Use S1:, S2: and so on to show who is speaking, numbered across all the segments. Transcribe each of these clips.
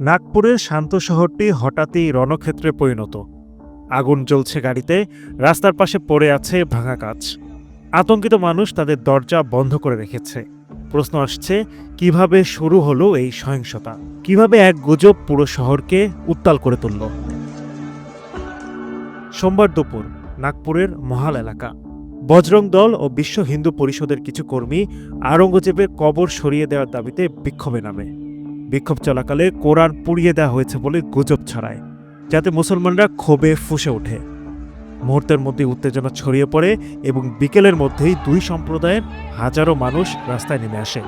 S1: নাগপুরের শান্ত শহরটি হঠাৎই রণক্ষেত্রে পরিণত। আগুন জ্বলছে গাড়িতে, রাস্তার পাশে পড়ে আছে ভাঙা কাজ আতঙ্কিত মানুষ তাদের দরজা বন্ধ করে রেখেছে। প্রশ্ন আসছে, কীভাবে শুরু হলো এই সহিংসতা? কীভাবে এক গুজব পুরো শহরকে উত্তাল করে তুলল? সোমবার দুপুর, নাগপুরের মহাল এলাকা। বজরং দল ও বিশ্ব হিন্দু পরিষদের কিছু কর্মী আওরঙ্গজেবের কবর সরিয়ে দেওয়ার দাবিতে বিক্ষোভে নামে। বিক্ষোভ চলাকালে কোরআন পুড়িয়ে দেওয়া হয়েছে বলে গুজব ছড়ায়, যাতে মুসলমানরা ক্ষোভে ফুসে ওঠে। মুহূর্তের মধ্যে উত্তেজনা ছড়িয়ে পড়ে এবং বিকেলের মধ্যেই দুই সম্প্রদায়ের হাজারো মানুষ রাস্তায় নেমে আসে।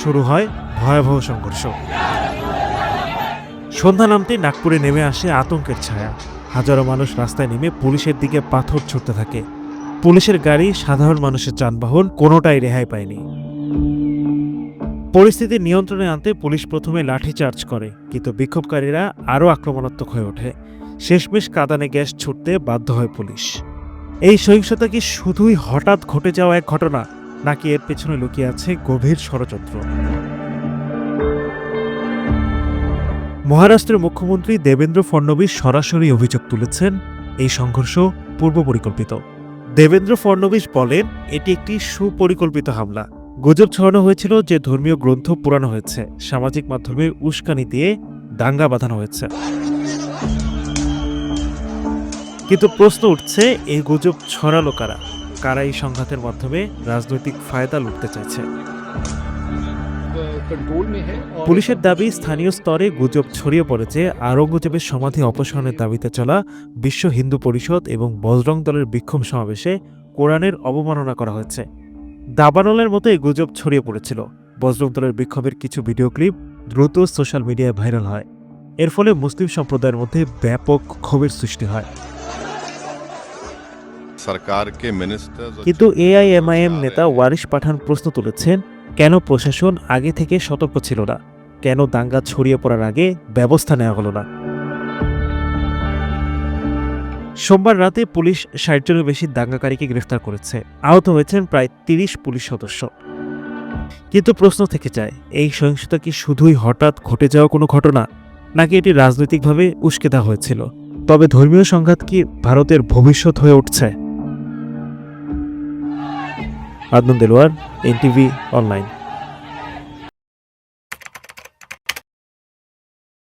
S1: শুরু হয় ভয়াবহ সংঘর্ষ। সন্ধ্যা নামতেই নাগপুরে নেমে আসে আতঙ্কের ছায়া। হাজারো মানুষ রাস্তায় নেমে পুলিশের দিকে পাথর ছুটতে থাকে। পুলিশের গাড়ি সাধারণ মানুষের যানবাহন কোনোটাই রেহাই পায়নি। পরিস্থিতি নিয়ন্ত্রণে আনতে পুলিশ প্রথমে লাঠিচার্জ করে, কিন্তু বিক্ষোভকারীরা আরও আক্রমণাত্মক হয়ে ওঠে। শেষমেশ কাদানে গ্যাস ছুটতে বাধ্য হয় পুলিশ। এই সহিংসতা কি শুধুই হঠাৎ ঘটে যাওয়া এক ঘটনা, নাকি এর পেছনে লুকিয়ে আছে গভীর ষড়যন্ত্র? মহারাষ্ট্রের মুখ্যমন্ত্রী দেবেন্দ্র ফডনবিস সরাসরি অভিযোগ তুলেছেন, এই সংঘর্ষ পূর্ব পরিকল্পিত দেবেন্দ্র ফডনবিস বলেন, এটি একটি সুপরিকল্পিত হামলা। গুজব ছড়ানো হয়েছিল যে ধর্মীয় গ্রন্থ পুরানো হয়েছে। সামাজিক মাধ্যমে উস্কানি দিয়ে দাঙ্গা বাঁধানো হয়েছে। কিন্তু প্রশ্ন উঠছে এই গুজব ছড়ালো কারা? কারা এই সংঘাতের মাধ্যমে রাজনৈতিক ফায়দা লুটতে চাইছে? পুলিশের দাবি, স্থানীয় স্তরে গুজব ছড়িয়ে পড়েছে। আরঙ্গজেবের সমাধি অপসারণের দাবিতে চলা বিশ্ব হিন্দু পরিষদ এবং বজরং দলের বিক্ষোভ সমাবেশে কোরআনের অবমাননা করা হয়েছে। দাবানলের মতোই গুজব ছড়িয়ে পড়েছিল। বজরংতলের বিক্ষোভের কিছু ভিডিও ক্লিপ দ্রুত সোশ্যাল মিডিয়ায় ভাইরাল হয়। এর ফলে মুসলিম সম্প্রদায়ের মধ্যে ব্যাপক ক্ষোভের সৃষ্টি হয়। কিন্তু এআইএমআইএম নেতা ওয়ারিশ পাঠান প্রশ্ন তুলেছেন কেন প্রশাসন আগে থেকে সতর্ক ছিল না? কেন দাঙ্গা ছড়িয়ে পড়ার আগে ব্যবস্থা নেওয়া হলো না? সোমবার রাতে পুলিশ ষাট জনের বেশি দাঙ্গাকারীকে গ্রেফতার করেছে। আহত হয়েছেন প্রায় তিরিশ পুলিশ সদস্য। কিন্তু প্রশ্ন থেকে যায়, এই সহিংসতা কি শুধুই হঠাৎ ঘটে যাওয়া কোনো ঘটনা, নাকি এটি রাজনৈতিকভাবে উস্কে দেওয়া হয়েছিল? তবে ধর্মীয় সংঘাত কি ভারতের ভবিষ্যৎ হয়ে উঠছে? Adnan Delowar, NTV online.